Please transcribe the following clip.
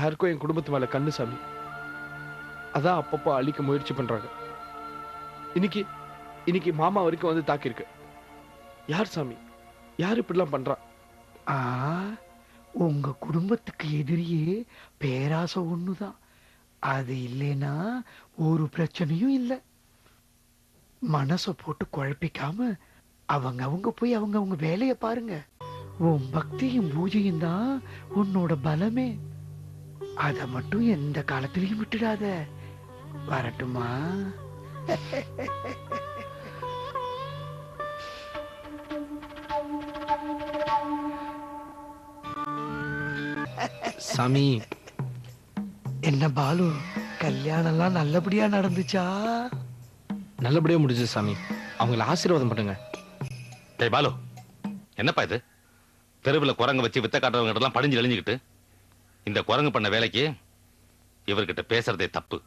யாருக்கும் என் குடும்பத்து மேல கண்ணு சாமி. அதான் அப்பப்போ அழிக்க முயற்சி பண்றாங்க. இன்னைக்கு இன்னைக்கு மாமா வரைக்கும் வந்து தாக்கியிருக்கு. யார் சாமி? யார் இப்படிலாம் பண்றா? ஆ உங்க குடும்பத்துக்கு எதிரியே பேராசை ஒண்ணுதான். அது இல்லைன்னா ஒரு பிரச்சனையும் இல்லை. மனசை போட்டு குழப்பிக்காம அவங்க அவங்க போய் அவங்க அவங்க வேலையை பாருங்க. உன் பக்தியும் பூஜையும் தான் உன்னோட பலமே. அதை மட்டும் எந்த காலத்திலையும் விட்டுடாத. வரட்டுமா? சாமி. என்ன பாலு கல்யாணம்லாம் நல்லபடியா நடந்துச்சா? நல்லபடியா முடிஞ்சு சாமி. அவங்கள ஆசீர்வாதம் பண்ணுங்க. டேய் பாலு என்னப்பா இது? தெருவில் குரங்கு வச்சு வித்த காட்டுறவங்க எல்லாம் படிஞ்சு எழிஞ்சுக்கிட்டு இந்த குரங்கு பண்ண வேலைக்கு இவர்கிட்ட பேசுறதே தப்பு.